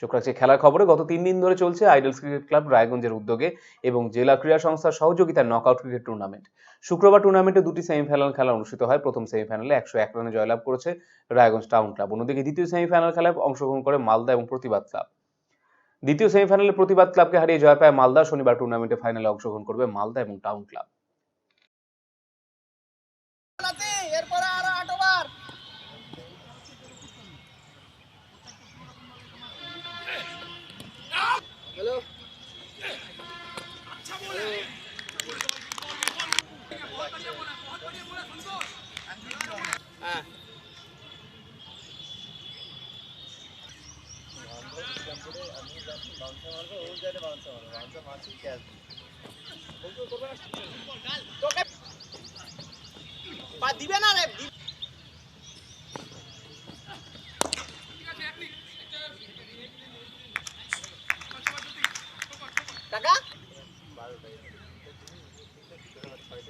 শুক্রাচ্ছে খেলার খবরে গত তিন দিন ধরে চলছে আইডলস ক্রিকেট ক্লাব রায়গঞ্জের উদ্যোগে এবং জেলা ক্রীড়া সংস্থার সহযোগিতায় নকআউট ক্রিকেট টুর্নামেন্ট শুক্রবার টুর্নামেন্টে দুটি সেমিফাইনাল খেলা অনুষ্ঠিত হয়। প্রথম সেমিফাইনালে একশো এক রানে জয়লাভ করেছে রায়গঞ্জ টাউন ক্লাব অন্যদিকে দ্বিতীয় সেমিফাইনাল খেলায় অংশগ্রহণ করে মালদা এবং প্রতিবাদ ক্লাব। দ্বিতীয় সেমিফাইনালে প্রতিবাদ ক্লাবকে হারিয়ে জয় পায় মালদা। শনিবার টুর্নামেন্টে ফাইনালে অংশগ্রহণ করবে মালদা এবং টাউন ক্লাব এরপরে হ্যালো? হ্যাঁ। দিবে না রে Dagang?